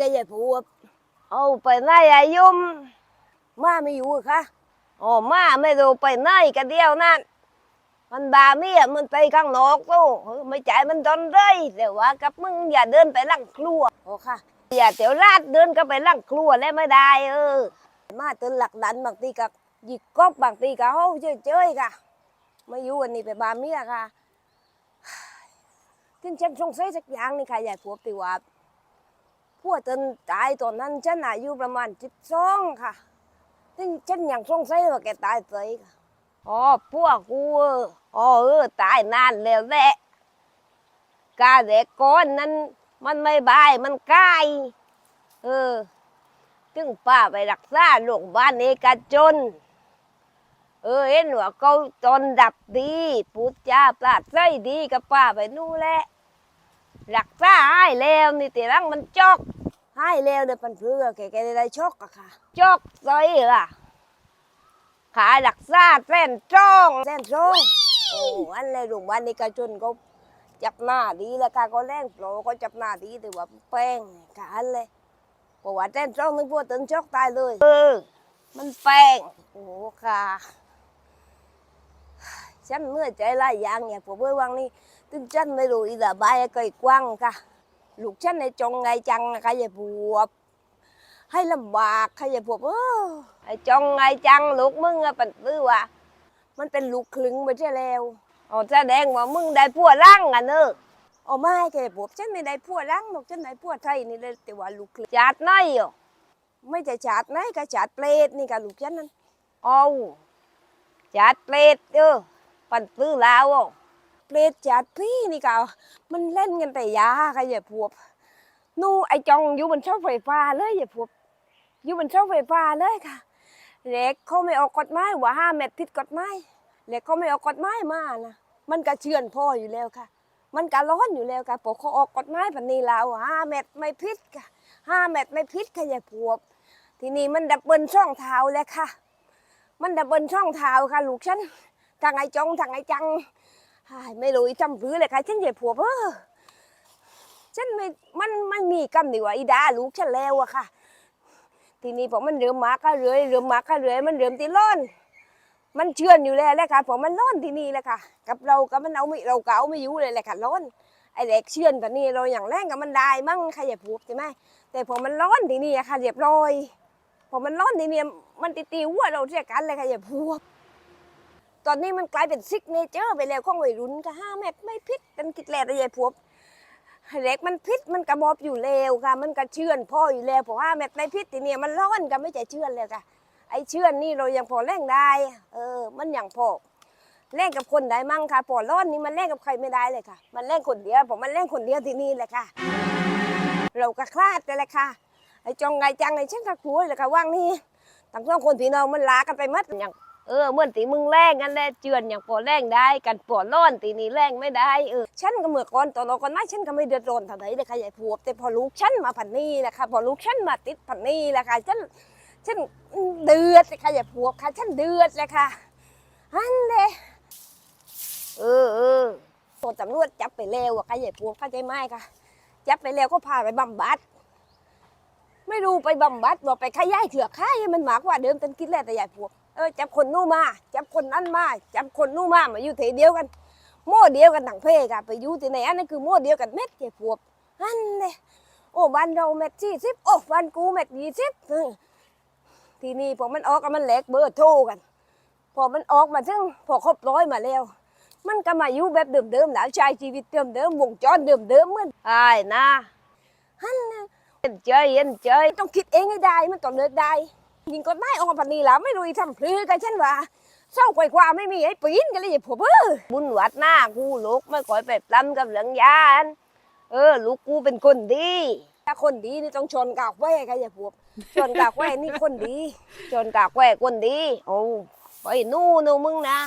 ก็ย่าพูดเอาไปไหนอายุมมาไม่อยู่ค่ะโอ้มาไม่รู้ไปไหนกันเดียวนั่นมันบาเมียมันไปข้างนอกตู้ไม่ใจมันดนเลยแต่ว่ากับมึงอย่าเดินไปลังครัวโอ้ค่ะอย่าเตียวลาดเดินก็ไปลังครัวแล้วไม่ได้เออ มาเตือนหลักดันบางทีก็หยิกกบบางทีก็เฮาเฉยๆค่ะมาอยู่วันนี้ไปบาเมียค่ะถึงฉันสงสัยสักอย่างนี่ค่ะอย่าพูดติว่า พวกเตือนตายตอนนั้นฉันอายุประมาณจิบสองค่ะถึงฉันยังสงสัยว่าแกตายเฉยค่ะอ๋อพวกกูอ๋อเออตายนานแล้วแหละกาเด็กก้อนนั้น มันไม่บายมันใกล้เออถึงป้าไปรักษาโรงพยาบาลเอกชนเออเห็นว่าเขาจนดับดีพูดจาปราดใจดีกับป้าไปนู่นแหละรักษาให้แล้วนี่ตีรังมันจอก ให้แล้วเดี๋ยวปันเพื่อแกแกได้ช็อกอะค่ะจอกใจล่ะ ขารักษาแส้นจ้องแสนสองโอ้อันเลยโรงพยาบาลเอกชนก็จับหน้าดีแล้วค่ะก็แรงโปรก็จับหน้าดีแต่ว่าแป้งค่ะอันเลยเพราะว่าแสนสองนึกพวกตึงช็อกตายเลยเออมันแป้งโอ้ค่ะฉันเมื่อยใจหลายอย่างเนี่ยผมเมื่อวังนี้ตึงฉันไม่รู้อีละบายไกลกว้างค่ะ ลูกฉันในจงไงจังนะคะอย่าบวบให้ลำบากใค่ะอย่าบวบเออไอ้จงไงจังลูกมึงอะปันตื้อว่ามันเป็นลูกคลึงไปใช่แล้วอ๋อแสดงว่ามึงได้พัวร่างอะเนอะเอาไม่แกบวบฉันไม่ได้พัวรังหรอกฉันได้พัวไทยนี่เลยแต่ว่าลูกคลึงจัดน้อยอยู่ไม่จะฉาดไหนก็ฉาดเปรตนี่ค่ะลูกฉันนั้นเอาจัดเปรตเออปันตื้อแล้วอะ เปรตฉาดพี่นี่ค่ะมันเล่นกันแต่ยาค่ะอย่าบวบนู่ไอจองอยู่บนเสาไฟฟ้าเลยอย่าบวบอยู่บนเสาไฟฟ้าเลยค่ะเล็กเขาไม่ออกกฎหมายว่าห้าเม็ดผิดกฎหมายเล็กเขาไม่ออกกฎหมายมานะมันก็เชื่อนพ่ออยู่แล้วค่ะ มันก็ร้อนอยู่แล้วค่ะพอเขาออกกฎหมายแบบนี้แล้วห้าเม็ดไม่ผิดค่ะห้าเม็ดไม่ผิดค่ะอย่าพวบทีนี้มันดับเบิลช่องเท้าแล้วค่ะ มันดับเบิลช่องเท้าค่ะลูกฉันทางไอ้จงทางไอจัง ไม่รู้อีทำพื้นเลยค่ะฉันอย่าพวบเออฉันไม่ มันมันมีกำดีว่าอีดาลูกฉันแล้วอะค่ะ ทีนี้พอมันเริ่มมาก็เรื่อยเริ่มมาก็เรื่อยมันเริ่มตีร้อน มันเชื่อนอยู่แล้วแหละค่ะพอมันร้อนที่นี่แหละค่ะ กับเรากับมันเอาไม่เราเก่าไม่อยู่เลยแหละค่ะร้อนไอ้เด็กเชื่อนแบบนี้เราอย่างแรงกับมันได้มั่งใครอย่าพูดใช่ไหมแต่พอมันร้อนที่นี่อะค่ะเรียบร้อยพอมันร้อนที่นี่มันตีตีหัวเราเสียกันเลยค่ะอย่าพูด ตอนนี้มันกลายเป็นซิกเนเจอร์ไปแล้วของวัยรุ่นค่ะห้าแมทไม่พิษกันกิดแลแต่อย่าพูดเล็กมันพิษมันกระบอกอยู่แล้วค่ะ มันกระเชื่อนพ่ออยู่แล้วเพราะว่าแม็ดในพิษทีเนี่ยมันร้อนกันไม่ใช่เชื่อนเลยค่ะ ไอเชื่อนนี่เรายังพอแรงได้ เออ มันอย่างพอแรงกับคนได้มั่งค่ะพอร้อนนี่มันแรงกับใครไม่ได้เลยค่ะ มันแรงคนเดียวผมมันแรงคนเดียวที่นี่แหละค่ะ เราก็คลาดกันเลยค่ะ ไอ้จองไงจังไอ้ฉันก็กลัวเลยค่ะว่างนี่ต่างสองคนพี่น้องมันลากันไปมัดอย่าง เออเมื่อนตีมึงแรงกันแหละเจือนอย่างปอแรงได้กันปอร้อนตีนี้แรงไม่ได้เออฉันก็เมื่อก่อนตอนเราก่อนนะฉันก็ไม่เดือดร้อนเท่าไหร่เลยค่ะยายพวบแต่พอลูกฉันมาผันนี่แหละค่ะพอลูกฉันมาติดผันนี่แหละค่ะฉันฉันเดือดเลยค่ะยายพวบค่ะ ฉันเดือดเลยค่ะอันเลยเออเออตำรวจจับไปแล้วอะค่ะยายพวบเข้าใจไหมค่ะจับไปแล้วก็พาไปบำบัดไม่รู้ไปบำบัดบอกไปขยายเถือกค่ายมันหมากกว่าเดิมตันคิดแล้วแต่ยายพวบ เออจับคนนู้นมาจับคนนั้นมาจับคนนู้นมามาอยู่เทเดียวกันโม่เดียวกันทั้งเพค่ะไปอยู่ที่ไหนอันนั้นคือโม่เดียวกันเม็ดยายพวบอันเลยโอ้บ้านเราเม็ดสี่สิบโอ้บ้านกูเม็ดยี่สิบทีนี้พอมันออกก็มันแหลกเบอร์โทรกัน พอมันออกมาถึงพอครบร้อยมาแล้ว มันก็มาอยู่แบบเดิมๆแล้วใช้ชีวิตเดิมๆวงจรเดิมๆเหมือนไอ้นะฮันนะเย็นใจเย็นใจต้องคิดเองให้ได้มันต้องเลิกได้ ยิงก็ได้ออกมาปันนี้แล้วไม่รู้อีทำพลือกันฉันว่าเศร้ากว่ากว่าไม่มีไอ้ปีนกันเลยยายพวบเออบุญวัดหน้ากูลูกไม่ค่อยไปปล้ำกับเหลืองยานเออ ลูกกูเป็นคนดี ถ้าคนดีนี่ต้องชนกากแว่กันยายพวบชนกากแว่นี่คนดีจนกากแวกคนดี โอ้ไปนู่นนู่นมึงนะ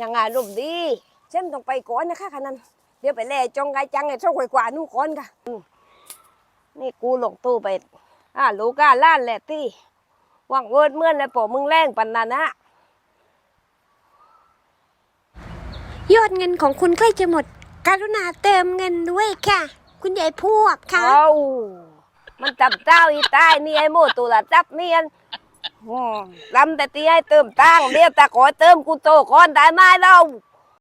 ยังไงรูปดีฉันต้องไปก่อนนะคะคันนั้นเดี๋ยวไปแล่จองไกจังไอ้เจ้าข่อยกว่านู่นก่อนค่ะนี่กูลงตู้ไปอ่าลูกก้าล้านแหละที่ ว่างเวิร์ดเมื่อนแล้วปอมึงแรงปันนันนะยอดเงินของคุณใกล้จะหมด กรุณาเติมเงินด้วยค่ะ คุณยายพวบค่ะ เอามันจับเจ้าอีตายนี่ไอ้โมตัวละจับเนียนอืมลำแต่ตีให้เติมตังค์เรียกแต่ขอเติมกูโตก่อนได้ไหมเรา